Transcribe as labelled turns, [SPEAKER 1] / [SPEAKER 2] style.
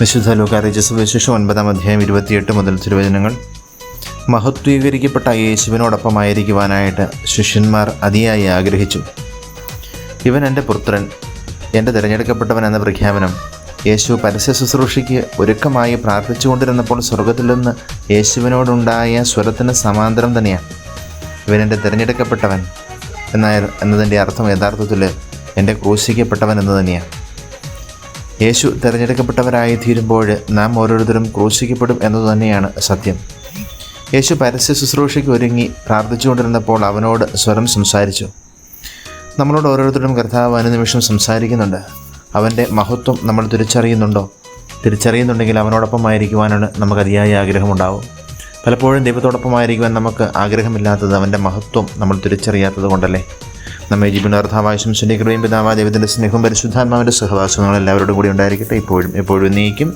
[SPEAKER 1] വിശുദ്ധ ലൂക്കാറിച്ച സുവിശേഷം ഒൻപതാം അധ്യായം ഇരുപത്തിയെട്ട് മുതൽ തിരുവചനങ്ങൾ. മഹത്വീകരിക്കപ്പെട്ട യേശുവിനോടൊപ്പമായിരിക്കുവാനായിട്ട് ശിഷ്യന്മാർ അതിയായി ആഗ്രഹിച്ചു. ഇവൻ എന്റെ പുത്രൻ എന്റെ തിരഞ്ഞെടുക്കപ്പെട്ടവൻ എന്ന പ്രഖ്യാപനം യേശു പരസ്യ ശുശ്രൂഷയ്ക്ക് ഒരുക്കമായി പ്രാർത്ഥിച്ചുകൊണ്ടിരുന്നപ്പോൾ സ്വർഗത്തിൽ നിന്ന് യേശുവിനോടുണ്ടായ സ്വരത്തിന് സമാന്തരം തന്നെയാണ്. ഇവൻ എന്റെ തിരഞ്ഞെടുക്കപ്പെട്ടവൻ? എന്നായ എന്നതിന്റെ അർത്ഥം യഥാർത്ഥത്തിൽ എന്റെ ക്രൂശിക്കപ്പെട്ടവൻ എന്ന് തന്നെയാണ് യേശു തിരഞ്ഞെടുക്കപ്പെട്ടവരായി തീരുമ്പോൾ നാം ഓരോരുത്തരും ക്രൂശിക്കപ്പെടും എന്നത് തന്നെയാണ് സത്യം. യേശു പരസ്യ ശുശ്രൂഷയ്ക്ക് ഒരുങ്ങി പ്രാർത്ഥിച്ചുകൊണ്ടിരുന്നപ്പോൾ അവനോട് സ്വരം സംസാരിച്ചു. നമ്മളോട് ഓരോരുത്തരും കർത്താവ് അനുനിമിഷം സംസാരിക്കുന്നുണ്ട്. അവന്റെ മഹത്വം നമ്മൾ തിരിച്ചറിയുന്നുണ്ടോ? തിരിച്ചറിയുന്നുണ്ടെങ്കിൽ അവനോടൊപ്പമായിരിക്കുവാനാണ് നമുക്ക് അതിയായ ആഗ്രഹമുണ്ടാവും. പലപ്പോഴും ദൈവത്തോടൊപ്പമായിരിക്കുവാൻ നമുക്ക് ആഗ്രഹമില്ലാത്തത് അവന്റെ മഹത്വം നമ്മൾ തിരിച്ചറിയാത്തത് കൊണ്ടല്ലേ? നമ്മെ ജീവനാർത്ഥാവശ്യം ശംസന്റെ കൃപയും ദൈവത്തിന്റെ സ്നേഹവും പരിശുദ്ധാത്മാവിന്റെ സഹവാസവും എല്ലാവരോടും കൂടി ഉണ്ടായിരിക്കട്ടെ. ഇപ്പോഴും എപ്പോഴും നീക്കും